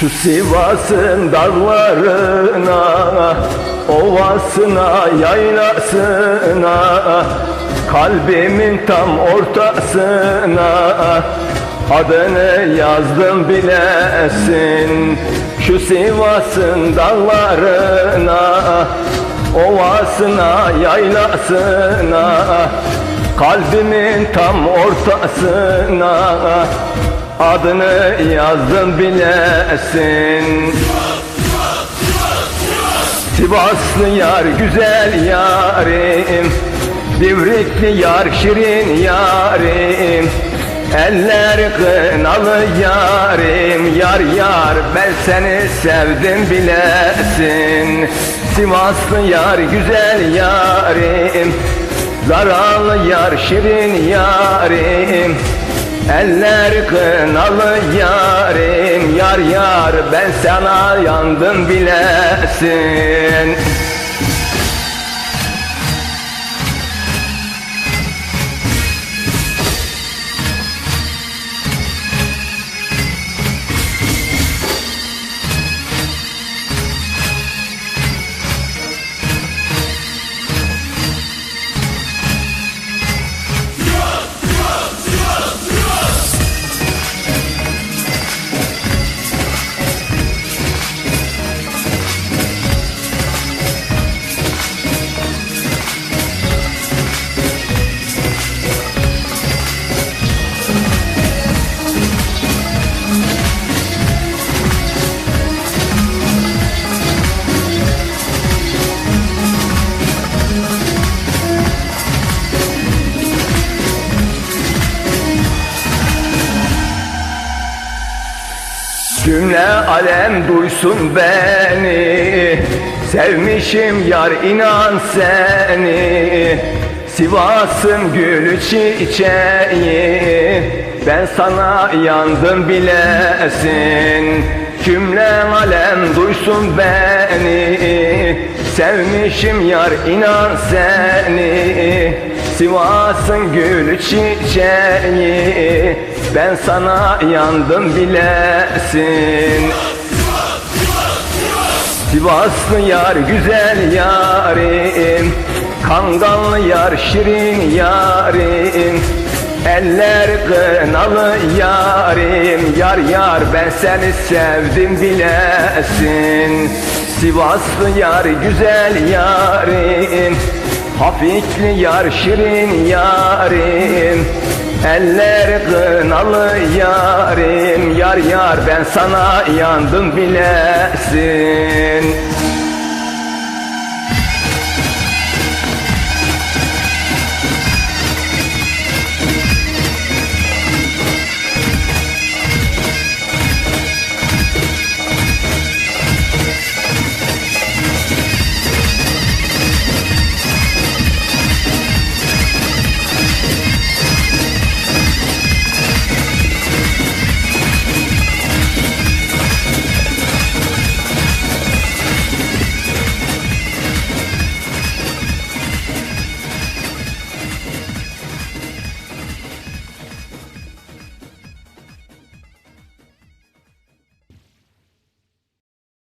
Şu Sivas'ın dağlarına Ovasına, yaylasına Kalbimin tam ortasına. Adını yazdım bilesin Şu Sivas'ın dağlarına Ovasına, yaylasına. Kalbimin tam ortasına Adını yazdım bilesin. Sivaslı yar güzel yarim. Divrikli yar şirin yarim. Eller kınalı yarim. Yar yar ben seni sevdim bilesin. Sivaslı yar güzel yarim. Zaralı yar şirin yarim Eller kınalı yarim Yar yar ben sana yandım bilesin Cümle alem duysun beni. Sevmişim yar inan seni. Sivas'ın gülü çiçeği. Ben sana yandım bilesin. Cümle alem duysun beni. Sevmişim yar inan seni. Sivas'ın gülü çiçeği Ben sana yandım bilesin. Sivaslı yar güzel yarim. Kangallı yar şirin yarim. Eller kınalı yarim. Yar yar ben seni sevdim bilesin. Sivaslı yar güzel yarim. Hafifli yar şirin yarim Eller kınalı yarim Yar yar ben sana yandım bilesin